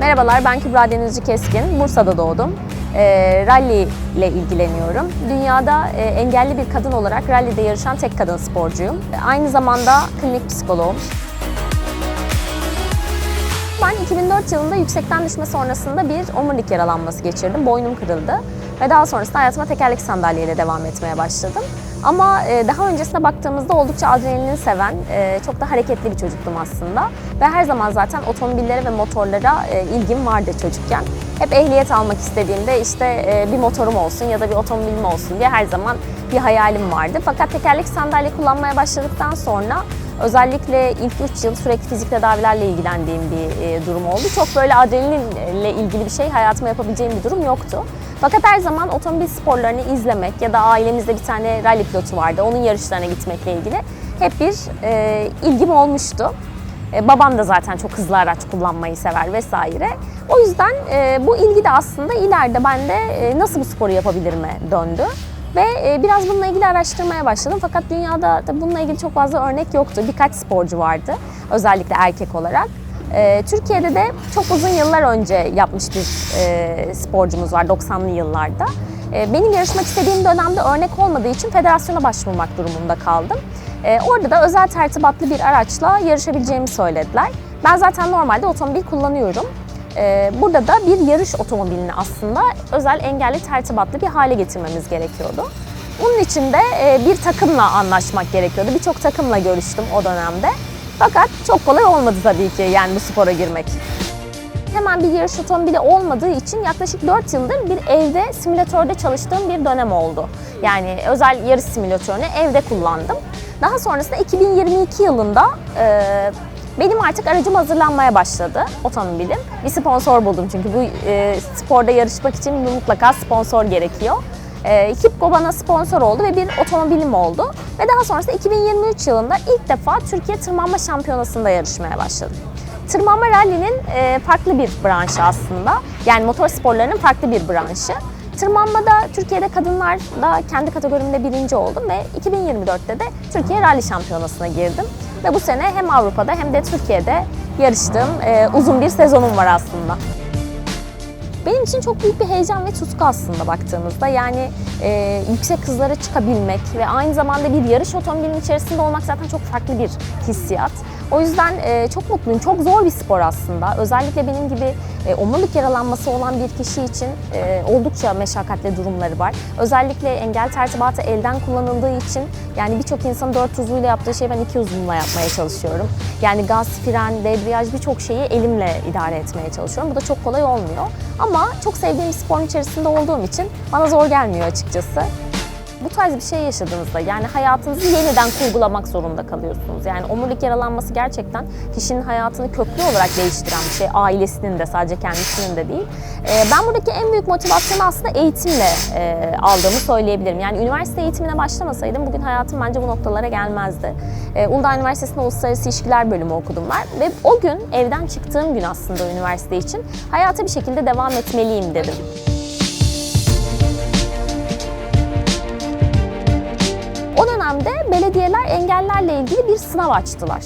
Merhabalar, ben Kübra Denizci Keskin. Bursa'da doğdum. E, rally ile ilgileniyorum. Dünyada e, engelli bir kadın olarak rallide yarışan tek kadın sporcuyum. E, Aynı zamanda klinik psikoloğum. Ben 2004 yılında yüksekten düşme sonrasında bir omurilik yaralanması geçirdim. Boynum kırıldı. Ve daha sonrasında hayatıma tekerlek sandalyeyle devam etmeye başladım. Ama e, daha öncesine baktığımızda oldukça adrenalin seven, e, çok da hareketli bir çocuktum aslında. Ve her zaman zaten otomobillere ve motorlara e, ilgim vardı çocukken. Hep ehliyet almak istediğimde işte bir motorum olsun ya da bir otomobilim olsun diye her zaman bir hayalim vardı. Fakat tekerlek sandalye kullanmaya başladıktan sonra Özellikle ilk 3 yıl sürekli fizik tedavilerle ilgilendiğim bir e, durum oldu. Çok böyle adrenalinle ilgili bir şey hayatıma yapabileceğim bir durum yoktu. Fakat her zaman otomobil sporlarını izlemek ya da ailemizde bir tane rally pilotu vardı. Onun yarışlarına gitmekle ilgili hep bir e, ilgim olmuştu. E, babam da zaten çok hızlı araç kullanmayı sever vesaire. O yüzden e, bu ilgi de aslında ileride bende e, nasıl bu sporu yapabilirime döndü. Ve e, biraz bununla ilgili araştırmaya başladım. Fakat dünyada da bununla ilgili çok fazla örnek yoktu. Birkaç sporcu vardı. Özellikle erkek olarak. E, Türkiye'de de çok uzun yıllar önce yapmış bir e, sporcumuz var 90'lı yıllarda. Benim yarışmak istediğim dönemde örnek olmadığı için federasyona başvurmak durumunda kaldım. Orada da özel tertibatlı bir araçla yarışabileceğimi söylediler. Ben zaten normalde otomobil kullanıyorum. Ee, Burada da bir yarış otomobilini aslında özel engelli tertibatlı bir hale getirmemiz gerekiyordu. Bunun için de e, bir takımla anlaşmak gerekiyordu. Birçok takımla görüştüm o dönemde. Fakat çok kolay olmadı tabii ki yani bu spora girmek. Hemen bir yarış otomobili olmadığı için yaklaşık 4 yıldır bir evde simülatörde çalıştığım bir dönem oldu. Yani özel yarış simülatörünü evde kullandım. Daha sonrasında 2022 yılında e, benim artık aracım hazırlanmaya başladı, otomobilim. Bir sponsor buldum çünkü bu e, sporda yarışmak için mutlaka sponsor gerekiyor. E, Hipko bana sponsor oldu ve bir otomobilim oldu. Ve daha sonrasında 2023 yılında ilk defa Türkiye Tırmanma Şampiyonası'nda yarışmaya başladım. Tırmanma rallinin e, farklı bir branşı aslında. Yani motor sporlarının farklı bir branşı. Tırmanmada Türkiye'de kadınlar da kendi kategorimde birinci oldum ve 2024'te de Türkiye Rally Şampiyonası'na girdim. Ve bu sene hem Avrupa'da hem de Türkiye'de yarıştığım e, uzun bir sezonum var aslında. Benim için çok büyük bir heyecan ve tutku aslında baktığımızda. Yani e, yüksek hızlara çıkabilmek ve aynı zamanda bir yarış otomobilinin içerisinde olmak zaten çok farklı bir hissiyat. O yüzden e, çok mutluyum. Çok zor bir spor aslında. Özellikle benim gibi e, omurilik yaralanması olan bir kişi için e, oldukça meşakkatli durumları var. Özellikle engel tertibatı elden kullanıldığı için yani birçok insanın dört uzvuyla yaptığı şeyi ben iki uzvumla yapmaya çalışıyorum. Yani gaz, fren, debriyaj birçok şeyi elimle idare etmeye çalışıyorum. Bu da çok kolay olmuyor. Ama çok sevdiğim bir sporun içerisinde olduğum için bana zor gelmiyor açıkçası. Bu tarz bir şey yaşadığınızda yani hayatınızı yeniden kurgulamak zorunda kalıyorsunuz. Yani omurilik yaralanması gerçekten kişinin hayatını köklü olarak değiştiren bir şey. Ailesinin de sadece kendisinin de değil. Ee, ben buradaki en büyük motivasyonu aslında eğitimle e, aldığımı söyleyebilirim. Yani üniversite eğitimine başlamasaydım bugün hayatım bence bu noktalara gelmezdi. Ee, Uludağ Üniversitesi'nde Uluslararası İlişkiler bölümü okudum ben. Ve o gün evden çıktığım gün aslında üniversite için hayata bir şekilde devam etmeliyim dedim. Belediyeler engellerle ilgili bir sınav açtılar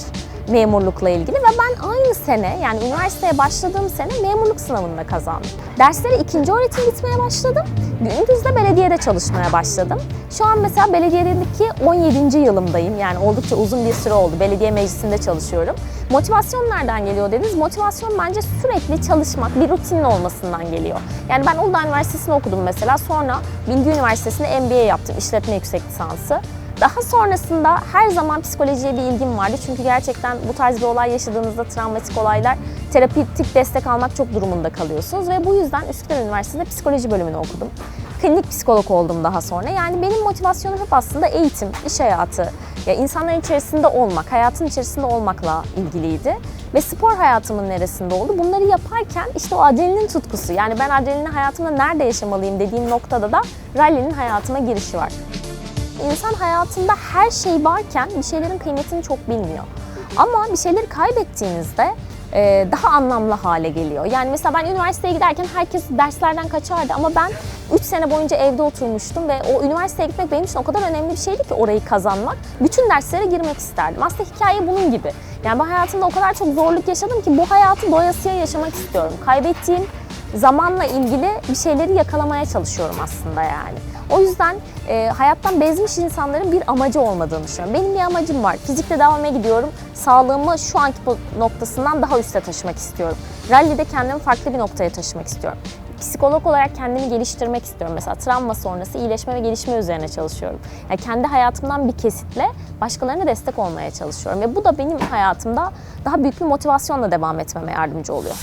memurlukla ilgili ve ben aynı sene yani üniversiteye başladığım sene memurluk sınavında kazandım. Derslere ikinci öğretim gitmeye başladım. Gündüz de belediyede çalışmaya başladım. Şu an mesela belediyedeki 17. yılımdayım. Yani oldukça uzun bir süre oldu. Belediye meclisinde çalışıyorum. Motivasyon nereden geliyor dediniz? Motivasyon bence sürekli çalışmak, bir rutinin olmasından geliyor. Yani ben Uludağ Üniversitesi'ni okudum mesela. Sonra Bilgi Üniversitesi'nde MBA yaptım, işletme yüksek lisansı. Daha sonrasında her zaman psikolojiye bir ilgim vardı. Çünkü gerçekten bu tarz bir olay yaşadığınızda travmatik olaylar terapötik destek almak çok durumunda kalıyorsunuz. Ve bu yüzden Üsküdar Üniversitesi'nde psikoloji bölümünü okudum. Klinik psikolog oldum daha sonra. Yani benim motivasyonum hep aslında eğitim, iş hayatı, ya insanların içerisinde olmak, hayatın içerisinde olmakla ilgiliydi. Ve spor hayatımın neresinde oldu? Bunları yaparken işte o adrenalin tutkusu. Yani ben adrenalini hayatımda nerede yaşamalıyım dediğim noktada da rally'nin hayatıma girişi var. İnsan hayatında her şey varken bir şeylerin kıymetini çok bilmiyor. Ama bir şeyleri kaybettiğinizde e, daha anlamlı hale geliyor. Yani mesela ben üniversiteye giderken herkes derslerden kaçardı ama ben 3 sene boyunca evde oturmuştum ve o üniversiteye gitmek benim için o kadar önemli bir şeydi ki orayı kazanmak. Bütün derslere girmek isterdim. Aslında hikaye bunun gibi. Yani ben hayatımda o kadar çok zorluk yaşadım ki bu hayatı doyasıya yaşamak istiyorum. Kaybettiğim zamanla ilgili bir şeyleri yakalamaya çalışıyorum aslında yani. O yüzden e, hayattan bezmiş insanların bir amacı olmadığını düşünüyorum. Benim bir amacım var. Fizikte devam'a gidiyorum. Sağlığımı şu anki noktasından daha üste taşımak istiyorum. Rally'de kendimi farklı bir noktaya taşımak istiyorum. Psikolog olarak kendimi geliştirmek istiyorum. Mesela travma sonrası iyileşme ve gelişme üzerine çalışıyorum. Yani kendi hayatımdan bir kesitle başkalarına destek olmaya çalışıyorum. Ve bu da benim hayatımda daha büyük bir motivasyonla devam etmeme yardımcı oluyor.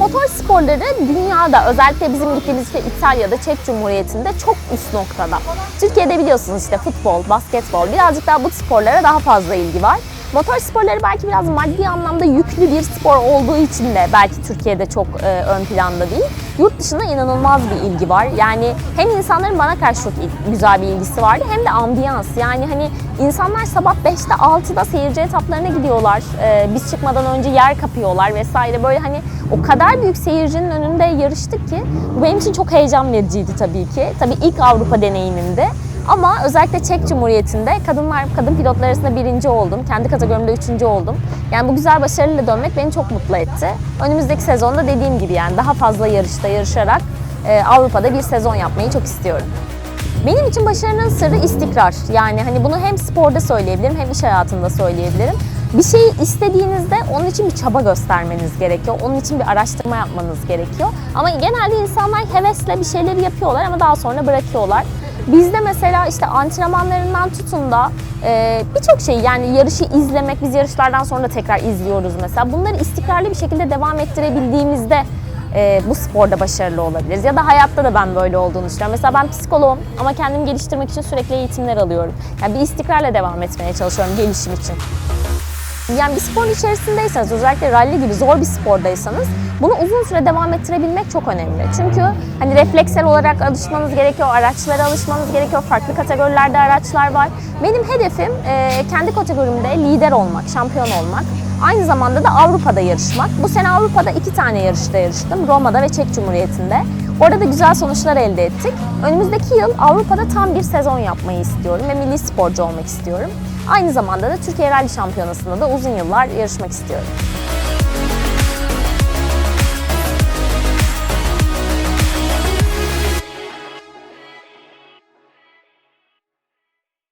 Motor sporları dünyada özellikle bizim gittiğimiz işte İtalya'da, Çek Cumhuriyeti'nde çok üst noktada. Türkiye'de biliyorsunuz işte futbol, basketbol birazcık daha bu sporlara daha fazla ilgi var. Motor sporları belki biraz maddi anlamda yüklü bir spor olduğu için de belki Türkiye'de çok e, ön planda değil. Yurt dışında inanılmaz bir ilgi var. Yani hem insanların bana karşı çok güzel bir ilgisi vardı hem de ambiyans. Yani hani insanlar sabah 5'te 6'da seyirci etaplarına gidiyorlar. E, biz çıkmadan önce yer kapıyorlar vesaire. Böyle hani o kadar büyük seyircinin önünde yarıştık ki bu benim için çok heyecan vericiydi tabii ki. Tabii ilk Avrupa deneyimimdi. Ama özellikle Çek Cumhuriyeti'nde kadınlar kadın pilotlar arasında birinci oldum. Kendi kategorimde üçüncü oldum. Yani bu güzel başarıyla dönmek beni çok mutlu etti. Önümüzdeki sezonda dediğim gibi yani daha fazla yarışta yarışarak e, Avrupa'da bir sezon yapmayı çok istiyorum. Benim için başarının sırrı istikrar. Yani hani bunu hem sporda söyleyebilirim hem iş hayatında söyleyebilirim. Bir şeyi istediğinizde onun için bir çaba göstermeniz gerekiyor. Onun için bir araştırma yapmanız gerekiyor. Ama genelde insanlar hevesle bir şeyleri yapıyorlar ama daha sonra bırakıyorlar. Bizde mesela işte antrenmanlarından tutun da e, birçok şey yani yarışı izlemek, biz yarışlardan sonra tekrar izliyoruz mesela. Bunları istikrarlı bir şekilde devam ettirebildiğimizde e, bu sporda başarılı olabiliriz. Ya da hayatta da ben böyle olduğunu düşünüyorum. Mesela ben psikoloğum ama kendimi geliştirmek için sürekli eğitimler alıyorum. Yani bir istikrarla devam etmeye çalışıyorum gelişim için. Yani bir sporun içerisindeyseniz, özellikle rally gibi zor bir spordaysanız bunu uzun süre devam ettirebilmek çok önemli. Çünkü hani refleksel olarak alışmanız gerekiyor, araçlara alışmanız gerekiyor, farklı kategorilerde araçlar var. Benim hedefim e, kendi kategorimde lider olmak, şampiyon olmak. Aynı zamanda da Avrupa'da yarışmak. Bu sene Avrupa'da iki tane yarışta yarıştım. Roma'da ve Çek Cumhuriyeti'nde. Orada da güzel sonuçlar elde ettik. Önümüzdeki yıl Avrupa'da tam bir sezon yapmayı istiyorum ve milli sporcu olmak istiyorum. Aynı zamanda da Türkiye Rally Şampiyonası'nda da uzun yıllar yarışmak istiyorum.